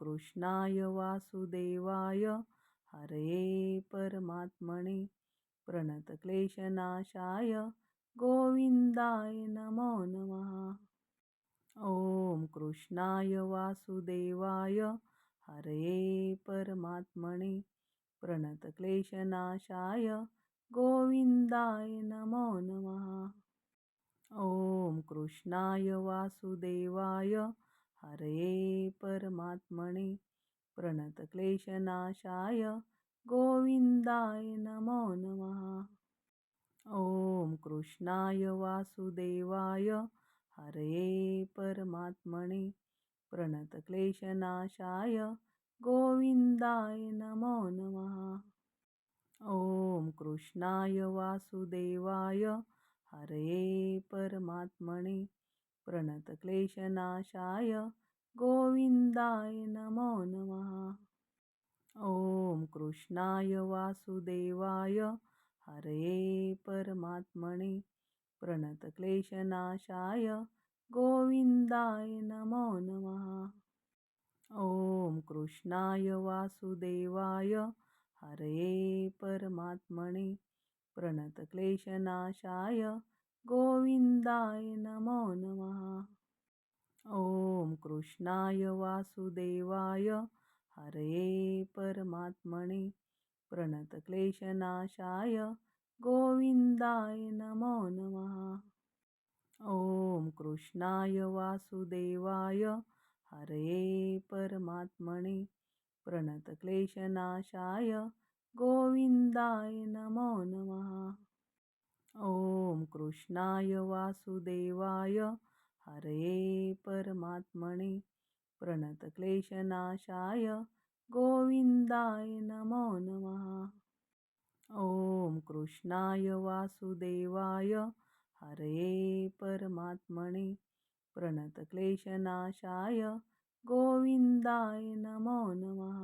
कृष्णाय वासुदेवाय. हरे परमात्मने प्रणतक्लेशनाशाय गोविन्दाय नमो नमः. ॐ कृष्णाय वासुदेवाय. हरे परमात्मने प्रणतक्लेशनाशाय गोविन्दाय नमो नमः. ॐ कृष्णाय वासुदेवाय. हरये परमात्मने प्रणतक्लेशनाशाय गोविन्दाय नमो नमः। ॐ कृष्णाय वासुदेवाय हरये परमात्मने प्रणतक्लेशनाशाय गोविन्दाय नमो नमः। ॐ कृष्णाय वासुदेवाय हरये परमात्मने प्रणतक्लेशनाशाय गोविन्दाय नमो नमः। ॐ कृष्णाय वासुदेवाय। हरे परमात्मने प्रणतक्लेशनाशाय गोविन्दाय नमो नमः। ॐ कृष्णाय वासुदेवाय। हरे परमात्मने प्रणतक्लेशनाशाय गोविन्दाय नमो नमः। कृष्णाय वासुदेवाय. हरये परमात्मने प्रणतक्लेशनाशाय गोविन्दाय नमो नमः. ॐ कृष्णाय वासुदेवाय. हरये परमात्मने प्रणतक्लेशनाशाय गोविन्दाय नमो नमः. ॐ कृष्णाय वासुदेवाय. हरये परमात्मने प्रणतक्लेशनाशाय गोविन्दाय नमो नमः। ॐ कृष्णाय वासुदेवाय हरये परमात्मने प्रणतक्लेशनाशाय गोविन्दाय नमो नमः।